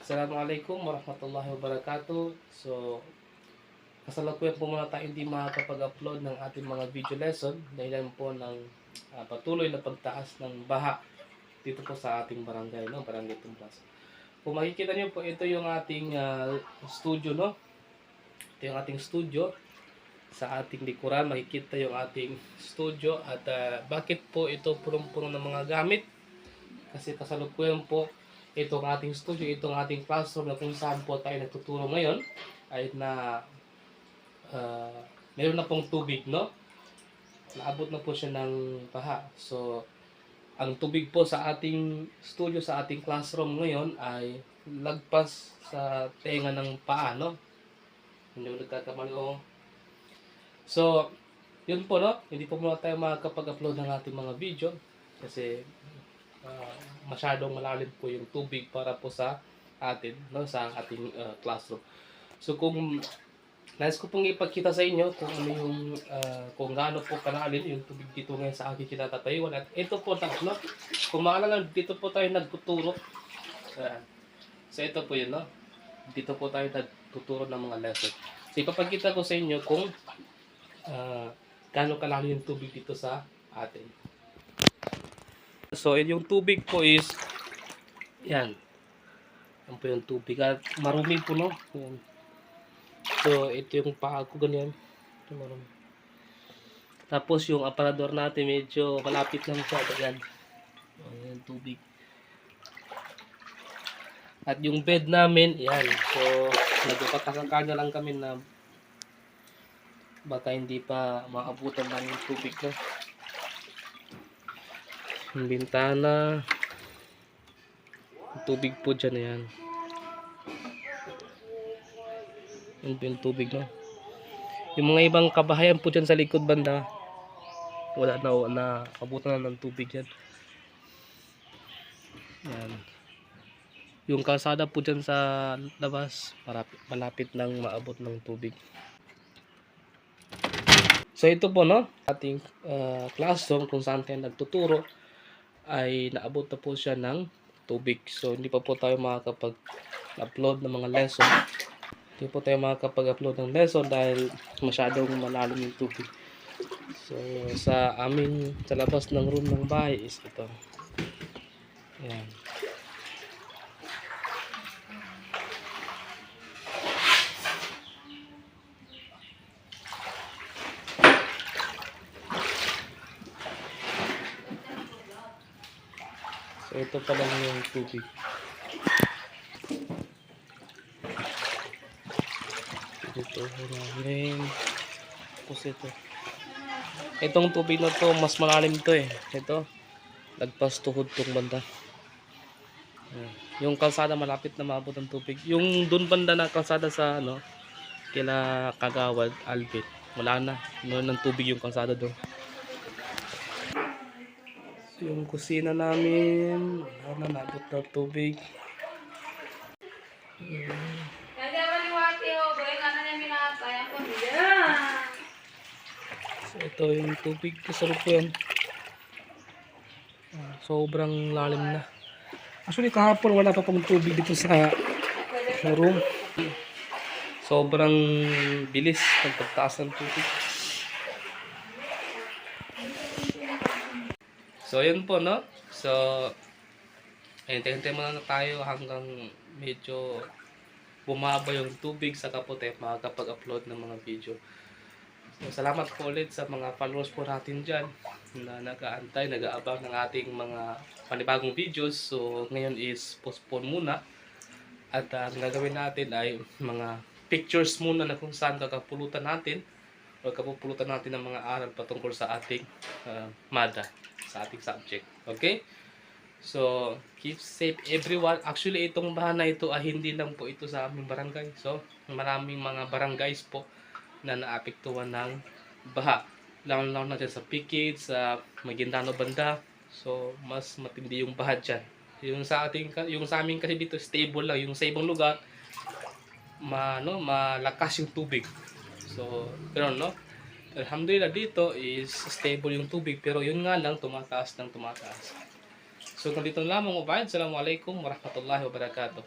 Assalamualaikum warahmatullahi wabarakatuh. So, kasalukuyan po muna tayo hindi makakapag-upload ng ating mga video lesson dahil po ng ah, patuloy na pagtaas ng baha dito po sa ating barangay, no? Barangay Tumbas. Kung makikita niyo po, ito yung ating ah, studio, no? Ito yung ating studio. Sa ating likuran, makikita yung ating studio at ah, bakit po ito punong-puno ng mga gamit? Kasi kasalukuyan po itong ating studio, itong ating classroom na kung saan po tayo nagtuturo ngayon ay na uh, meron na pong tubig, no? Naabot na po siya ng baha. So, ang tubig po sa ating studio, sa ating classroom ngayon ay lagpas sa tenga ng paa, no? Hindi mo nagkakamali ko. So, yun po, no? Hindi po muna tayo makakapag-upload ng ating mga video kasi ah, masyadong malalim po yung tubig para po sa atin, no, sa ating ah, classroom. So kung nais ko pong ipakita sa inyo kung ano yung ah, kung gaano po kalalim yung tubig dito ngayon sa aking kinatatayuan at ito po no, kung maalala dito po tayo nagtuturo. Ayan. So ito po yun, no. Dito po tayo nagtuturo ng mga lesson. So ipapakita ko sa inyo kung ah, gaano kalalim yung tubig dito sa atin. So, yung tubig po is, yan. Yan po yung tubig. At marumi po, no? Yan. So, ito yung paa ko, ganyan. Ito marumi. Tapos, yung aparador natin, medyo malapit lang siya. Ganyan. Yung tubig. At yung bed namin, yan. So, nagpatakakanya lang kami na baka hindi pa maabutan lang yung tubig, no? Yung bintana. Tubig po dyan yan. Yun po yung tubig no. Yung mga ibang kabahayan po dyan sa likod banda. Wala na, na abutan na ng tubig yan. Yan. Yung kalsada po dyan sa labas, malapit, malapit lang maabot ng tubig. So ito po no, ating ah, classroom kung saan tayo nagtuturo ay naabot na po siya ng tubig. So, hindi pa po tayo makakapag-upload ng mga lesson. Hindi po tayo makakapag-upload ng lesson dahil masyadong malalim yung tubig. So, sa aming, sa labas ng room ng bahay is ito. Ayan. Ito pa lang yung tubig. Ito namin. Tapos ito. Itong tubig na to, mas malalim to eh. Ito. Lagpas tuhod tong banda. Yung kalsada malapit na maabot ang tubig. Yung dun banda na kalsada sa ano, kila Kagawad, Albit. Wala na. Meron ng tubig yung kalsada doon. Yung kusina namin, wala na, nabot na tubig. So, ito yung tubig kasalukuyan. Ah, sobrang lalim na. Actually, kahapon wala pa pong tubig dito sa room. Sobrang bilis ng pagtaas ng tubig. So, yun po, no? So, hintay-hintay muna na tayo hanggang medyo bumaba yung tubig sa kapote makakapag-upload ng mga video. So, salamat po ulit sa mga followers po natin dyan na nag-aantay, nag-aabang ng ating mga panibagong videos. So, ngayon is postpone muna. At ah, ang gagawin natin ay mga pictures muna na kung saan kakapulutan natin o kapupulutan natin ng mga aral patungkol sa ating ah, MADA, sa ating subject. Okay? So, keep safe everyone. Actually, itong baha na ito ay hindi lang po ito sa aming barangay. So, maraming mga barangays po na naapektuhan ng baha. Lalo-lalo na dyan sa Pikit, sa Maguindano banda. So, mas matindi yung baha dyan. Yung sa ating yung sa amin kasi dito stable lang yung sa ibang lugar ma no malakas yung tubig. So, pero no Alhamdulillah dito is stable yung tubig pero yun nga lang tumataas ng tumataas. So, ganito lamang ubayan. Assalamualaikum warahmatullahi wabarakatuh.